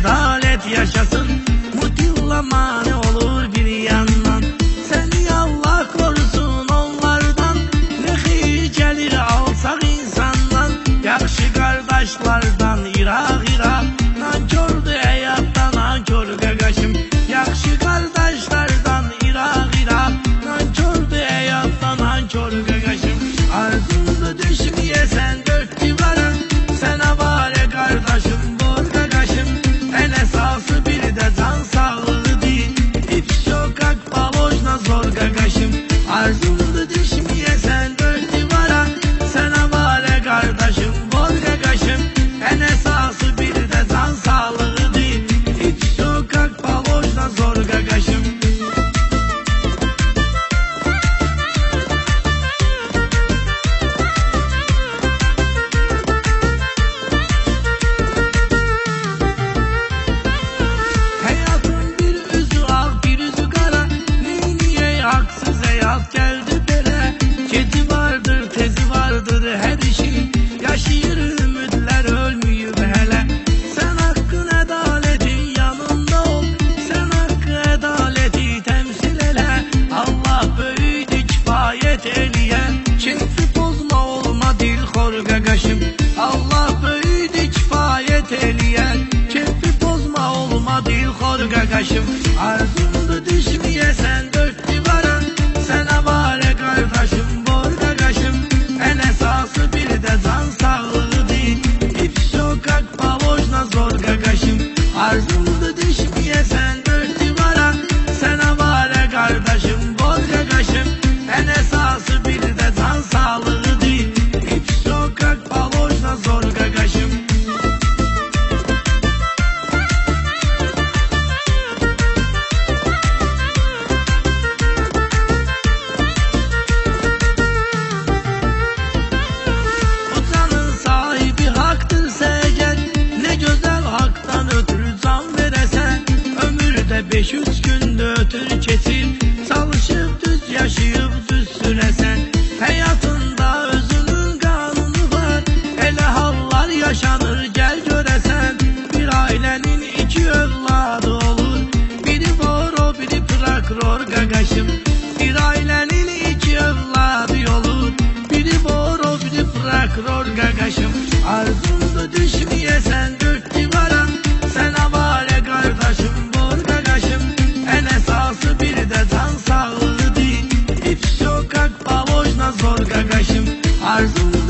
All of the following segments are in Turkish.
Edalet yaşasın. Mutilla mani olur bir yandan? Seni Allah korusun onlardan. Ne hiceleri alsak insandan. Yakşı kardeşlerden irak irak Nankördü hayatta nankör gagaşım Yakşı kardeşlerden irak irak Nankördü hayatta nankör gagaşım Ardını düşün gagaşım artık kargaşım. Bir ailenin iki evladı olur Biri boro biri prakror kargaşım. Arzunu düşmeye sen dört divara Sen avare kardeşim bor kargaşım. En esası bir de tan sağlığı değil. İp sokak pavojna zor kargaşım. Arzunu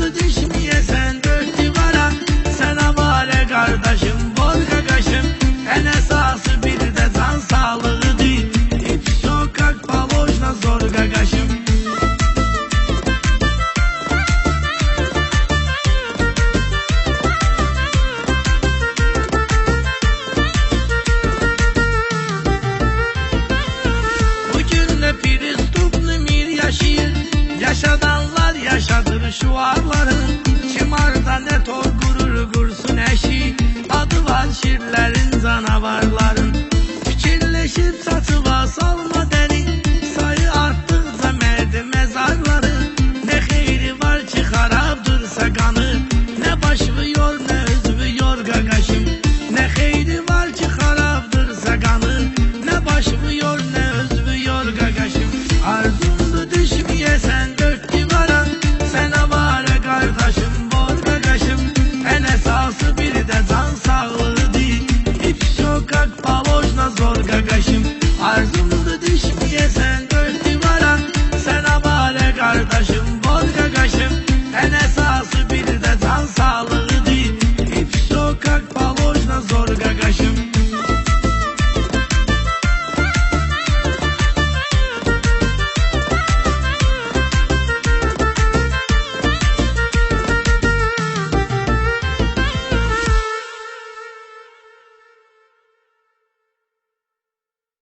şuarların